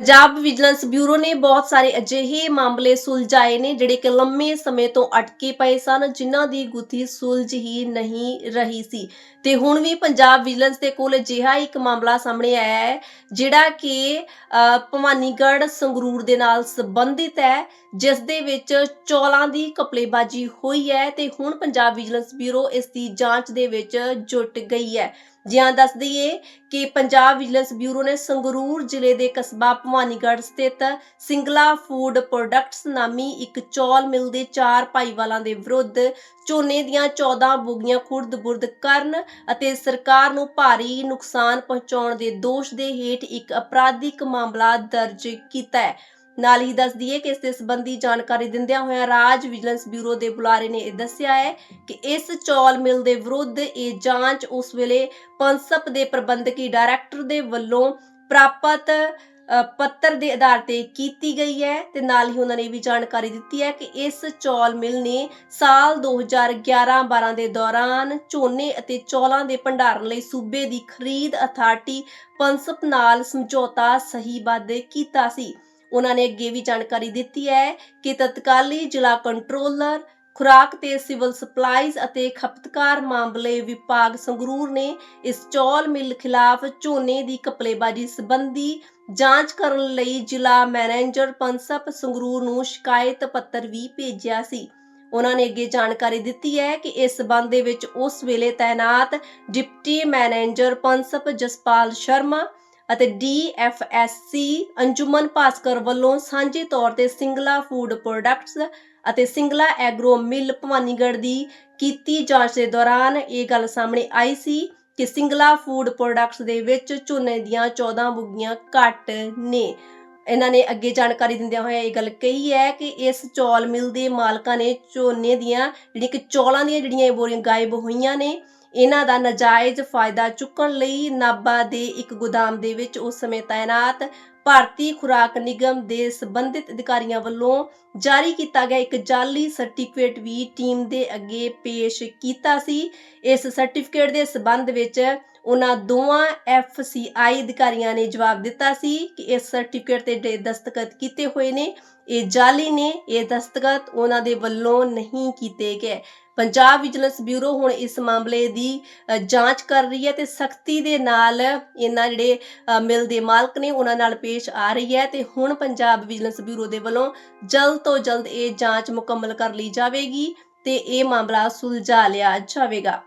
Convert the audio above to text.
Punjab vigilance bureau ਨੇ ਬਹੁਤ ਸਾਰੇ ਅਜਿਹੇ ਮਾਮਲੇ ਸੁਲਝਾਏ ਨੇ ਜਿਹੜੇ ਕਿ ਲੰਮੇ ਸਮੇਂ ਤੋਂ ਅਟਕੇ ਪਏ ਸਨ, ਜਿਨ੍ਹਾਂ ਦੀ ਗੁੱਥੀ ਸੁਲਝ ਹੀ ਨਹੀਂ ਰਹੀ ਸੀ। ਤੇ ਹੁਣ ਵੀ ਪੰਜਾਬ ਵਿਜੀਲੈਂਸ ਦੇ ਕੋਲ ਅਜਿਹਾ ਇੱਕ ਮਾਮਲਾ ਸਾਹਮਣੇ ਆਇਆ ਹੈ, ਜਿਹੜਾ ਕਿ ਭਵਾਨੀਗੜ੍ਹ ਸੰਗਰੂਰ ਦੇ ਨਾਲ ਸੰਬੰਧਿਤ ਹੈ, ਜਿਸ ਦੇ ਵਿੱਚ ਚੌਲਾਂ ਦੀ ਕਪਲੇਬਾਜ਼ੀ ਹੋਈ ਹੈ ਤੇ ਹੁਣ ਪੰਜਾਬ ਵਿਜੀਲੈਂਸ ਬਿਊਰੋ ਇਸ ਦੀ ਜਾਂਚ ਦੇ ਵਿੱਚ ਜੁਟ ਗਈ ਹੈ। ਜਿਹਾਂ ਦੱਸ ਦਈਏ ਕਿ ਪੰਜਾਬ ਵਿਜੀਲੈਂਸ ਬਿਊਰੋ ਨੇ ਸੰਗਰੂਰ ਜ਼ਿਲ੍ਹੇ ਦੇ ਕਸਬਾ ਭਵਾਨੀਗੜ੍ਹ ਸਥਿਤ ਸਿੰਗਲਾ ਫੂਡ ਪ੍ਰੋਡਕਟਸ ਨਾਮੀ ਇੱਕ ਚੌਲ ਮਿਲ ਦੇ ਚਾਰ ਭਾਈਵਾਲਾਂ ਦੇ ਵਿਰੁੱਧ ਝੋਨੇ ਦੀਆਂ 14 ਬੋਗੀਆਂ ਖੁਰਦ-ਬੁਰਦ ਕਰਨ ਅਤੇ ਸਰਕਾਰ ਨੂੰ ਭਾਰੀ ਨੁਕਸਾਨ ਪਹੁੰਚਾਉਣ ਦੇ ਦੋਸ਼ ਦੇ ਹੇਠ ਇੱਕ ਅਪਰਾਧਿਕ ਮਾਮਲਾ ਦਰਜ ਕੀਤਾ ਹੈ। ਨਾਲ ਹੀ ਦੱਸ ਦਈਏ ਕਿ ਇਸ ਦੇ ਸੰਬੰਧੀ ਜਾਣਕਾਰੀ ਦਿੰਦਿਆਂ ਹੋਇਆਂ ਰਾਜ ਵਿਜੀਲੈਂਸ ਬਿਊਰੋ ਦੇ ਬੁਲਾਰੇ ਨੇ ਇਹ ਦੱਸਿਆ ਹੈ ਕਿ ਇਸ ਚੌਲ ਮਿਲ ਦੇ ਵਿਰੁੱਧ ਇਹ ਜਾਂਚ ਉਸ ਵੇਲੇ ਪੰਸਪ ਦੇ ਪ੍ਰਬੰਧਕੀ ਡਾਇਰੈਕਟਰ ਦੇ ਵੱਲੋਂ ਪ੍ਰਾਪਤ ਪੱਤਰ ਦੇ ਆਧਾਰ ਤੇ ਕੀਤੀ ਗਈ ਹੈ ਤੇ ਨਾਲ ਹੀ ਉਹਨਾਂ ਨੇ ਵੀ ਜਾਣਕਾਰੀ ਦਿੱਤੀ ਹੈ ਕਿ ਇਸ ਚੌਲ ਮਿਲ ਨੇ ਸਾਲ 2011-12 ਦੇ ਦੌਰਾਨ ਝੋਨੇ ਅਤੇ ਚੌਲਾਂ ਦੇ ਭੰਡਾਰਨ ਲਈ ਸੂਬੇ ਦੀ ਖਰੀਦ ਅਥਾਰਟੀ ਪੰਸਪ ਨਾਲ ਸਮਝੌਤਾ ਸਹੀਬੱਧ ਕੀਤਾ ਸੀ। ਉਹਨਾਂ ਨੇ ਅੱਗੇ ਵੀ ਜਾਣਕਾਰੀ ਦਿੱਤੀ ਹੈ ਕਿ ਤਤਕਾਲੀ ਜ਼ਿਲ੍ਹਾ ਕੰਟਰੋਲਰ ਖੁਰਾਕ ਤੇ ਸਿਵਲ ਸਪਲਾਈਜ਼ ਅਤੇ ਖਪਤਕਾਰ ਮਾਮਲੇ ਵਿਭਾਗ ਸੰਗਰੂਰ ਨੇ ਇਸ ਚੌਲ ਮਿਲ ਖਿਲਾਫ ਝੋਨੇ ਦੀ ਕਪਲੇਬਾਜ਼ੀ ਸੰਬੰਧੀ ਜਾਂਚ ਕਰਨ ਲਈ ਜ਼ਿਲ੍ਹਾ ਮੈਨੇਜਰ ਪੰਸਪ ਸੰਗਰੂਰ ਨੂੰ ਸ਼ਿਕਾਇਤ ਪੱਤਰ ਵੀ ਭੇਜਿਆ ਸੀ। ਉਹਨਾਂ ਨੇ ਅੱਗੇ ਜਾਣਕਾਰੀ ਦਿੱਤੀ ਹੈ ਕਿ ਇਸ ਸਬੰਧ ਦੇ ਵਿੱਚ ਉਸ ਵੇਲੇ ਤਾਇਨਾਤ ਡਿਪਟੀ ਮੈਨੇਜਰ ਪੰਸਪ ਜਸਪਾਲ ਸ਼ਰਮਾ ਅਤੇ ਡੀਐਫਐਸਸੀ ਅੰਜੁਮਨ ਭਾਸਕਰ ਵੱਲੋਂ ਸਾਂਝੇ ਤੌਰ ਤੇ ਸਿੰਗਲਾ ਫੂਡ ਪ੍ਰੋਡਕਟਸ ਅਤੇ ਸਿੰਗਲਾ ਐਗਰੋ ਮਿਲ ਭਵਾਨੀਗੜ੍ਹ ਦੀ ਕੀਤੀ ਜਾਂਚ ਦੇ ਦੌਰਾਨ ਇਹ ਗੱਲ ਸਾਹਮਣੇ ਆਈ ਸੀ ਕਿ ਸਿੰਗਲਾ ਫੂਡ ਪ੍ਰੋਡਕਟਸ ਦੇ ਵਿੱਚ ਝੋਨੇ ਦੀਆਂ 14 ਬੁੱਗੀਆਂ ਘੱਟ ਨੇ। ਇਹਨਾਂ ਨੇ ਅੱਗੇ ਜਾਣਕਾਰੀ ਦਿੰਦਿਆਂ ਹੋਇਆ ਇਹ ਗੱਲ ਕਹੀ ਹੈ ਕਿ ਇਸ ਚੌਲ ਮਿਲ ਦੇ ਮਾਲਕਾਂ ਨੇ ਝੋਨੇ ਦੀਆਂ ਜਿਹੜੀ ਕਿ ਚੌਲਾਂ ਦੀਆਂ ਜਿਹੜੀਆਂ ਇਹ ਬੋਰੀਆਂ ਗਾਇਬ ਹੋਈਆਂ ਨੇ ਇਹਨਾਂ ਦਾ ਨਜਾਇਜ਼ ਫਾਇਦਾ ਚੁੱਕਣ ਲਈ ਨਾਭਾ ਦੇ ਇੱਕ ਗੋਦਾਮ ਦੇ ਵਿੱਚ ਉਸ ਸਮੇਂ ਤਾਇਨਾਤ ਭਾਰਤੀ ਖੁਰਾਕ ਨਿਗਮ ਦੇ ਸੰਬੰਧਿਤ ਅਧਿਕਾਰੀਆਂ ਵੱਲੋਂ ਜਾਰੀ ਕੀਤਾ ਗਿਆ ਇੱਕ ਜਾਲੀ ਸਰਟੀਫਿਕੇਟ ਵੀ ਟੀਮ ਦੇ ਅੱਗੇ ਪੇਸ਼ ਕੀਤਾ ਸੀ। ਇਸ ਸਰਟੀਫਿਕੇਟ ਦੇ ਸਬੰਧ ਵਿੱਚ ਉਹਨਾਂ ਦੋਵਾਂ ਐਫਸੀਆਈ ਅਧਿਕਾਰੀਆਂ ਨੇ ਜਵਾਬ ਦਿੱਤਾ ਸੀ ਕਿ ਇਸ ਸਰਟੀਫਿਕੇਟ ਤੇ ਦਸਤਖਤ ਕੀਤੇ ਹੋਏ ਨੇ, ਇਹ ਜਾਲੀ ਨੇ, ਇਹ ਦਸਤਖਤ ਉਹਨਾਂ ਦੇ ਵੱਲੋਂ ਨਹੀਂ ਕੀਤੇ ਗਏ। ਪੰਜਾਬ ਵਿਜੀਲੈਂਸ ਬਿਊਰੋ ਹੁਣ ਇਸ ਮਾਮਲੇ ਦੀ ਜਾਂਚ ਕਰ ਰਹੀ ਹੈ ਤੇ ਸਖਤੀ ਦੇ ਨਾਲ ਇਹਨਾਂ ਜਿਹੜੇ ਮਿਲ ਦੇ ਮਾਲਕ ਨੇ ਉਹਨਾਂ ਨਾਲ ਪੇਸ਼ ਆ ਰਹੀ ਹੈ ਤੇ ਹੁਣ ਪੰਜਾਬ ਵਿਜੀਲੈਂਸ ਬਿਊਰੋ ਦੇ ਵੱਲੋਂ ਜਲਦ ਤੋਂ ਜਲਦ ਇਹ ਜਾਂਚ ਮੁਕੰਮਲ ਕਰ ਲਈ ਜਾਵੇਗੀ ਤੇ ਇਹ ਮਾਮਲਾ ਸੁਲਝਾ ਲਿਆ ਜਾਵੇਗਾ।